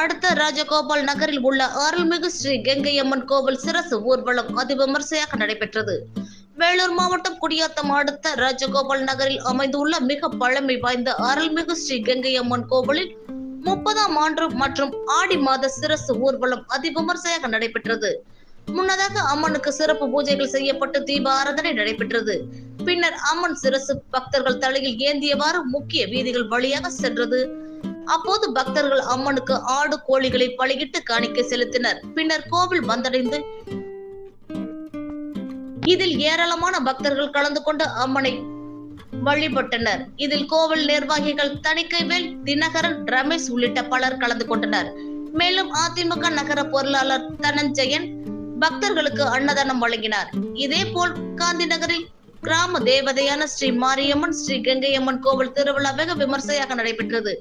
அடுத்த ராஜகோபால் நகரில் உள்ள அருள்மிகு ஸ்ரீ கெங்கையம்மன் கோவில் சிரசு ஊர்வலம் அதிவிமர்சையாக நடைபெற்றது. வேலூர் மாவட்டம் குடியாத்தம் அடுத்த ராஜகோபால் நகரில் அமைந்துள்ள மிக பழமை வாய்ந்த அருள்மிகு ஸ்ரீ கெங்கையம்மன் கோவிலில் முப்பதாம் ஆண்டு மற்றும் ஆடி மாத சிரசு ஊர்வலம் அதிவிமர்சையாக நடைபெற்றது. முன்னதாக அம்மனுக்கு சிறப்பு பூஜைகள் செய்யப்பட்டு தீப ஆராதனை நடைபெற்றது. பின்னர் அம்மன் சிரசு பக்தர்கள் தலையில் ஏந்தியவாறு முக்கிய வீதிகள் வழியாக சென்றது. அப்போது பக்தர்கள் அம்மனுக்கு ஆடு கோழிகளை பலியிட்டு காணிக்க செலுத்தினர். பின்னர் கோவில் வந்தடைந்து இதில் ஏராளமான பக்தர்கள் கலந்து கொண்டு அம்மனை வழிபட்டனர். இதில் கோவில் நிர்வாகிகள் தணிக்கைவேல் தினகரன் ரமேஷ் உள்ளிட்ட பலர் கலந்து கொண்டனர். மேலும் அதிமுக நகர பொருளாளர் தனஞ்சயன் பக்தர்களுக்கு அன்னதானம் வழங்கினார். இதே போல் காந்தி நகரில் கிராம தேவதையான ஸ்ரீ மாரியம்மன் ஸ்ரீ கங்கையம்மன் கோவில் திருவிழா வெகு விமர்சையாக நடைபெற்றது.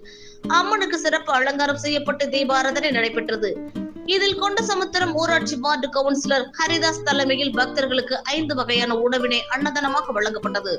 அம்மனுக்கு சிறப்பு அலங்காரம் செய்யப்பட்டு தீபாராதனை நடைபெற்றது. இதில் கொண்ட சமுத்திரம் ஊராட்சி வார்டு கவுன்சிலர் ஹரிதாஸ் தலைமையில் பக்தர்களுக்கு ஐந்து வகையான உணவினை அன்னதானமாக வழங்கப்பட்டது.